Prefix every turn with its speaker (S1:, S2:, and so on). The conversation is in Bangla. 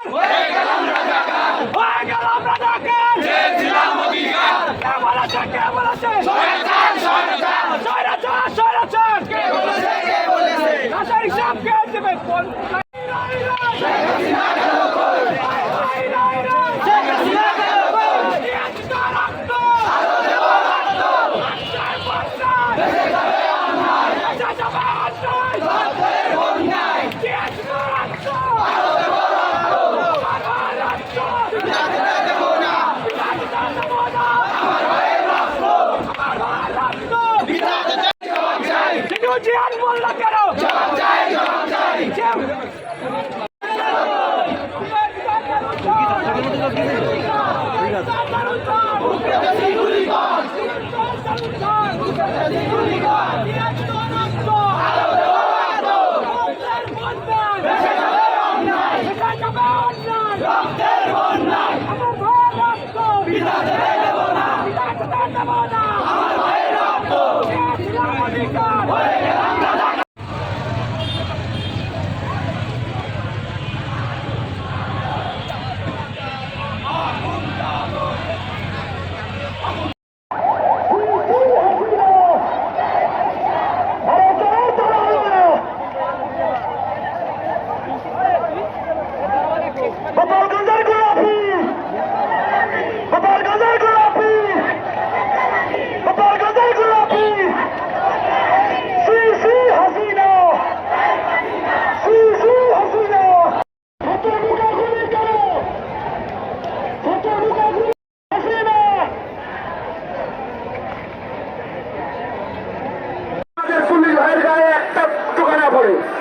S1: হয়ে গেলাম রাজাকার
S2: হয়ে গেলাম রাজাকার
S1: চেয়েছিলাম অধিকার
S2: কে বলেছে কে বলেছে
S1: স্বৈরাচার স্বৈরাচার
S2: স্বৈরাচার স্বৈরাচার
S1: কে বলেছে কে বলেছে
S2: রাজার হিসাব কে দেবে জিহাদ বলল কেন
S1: না কেন America! place.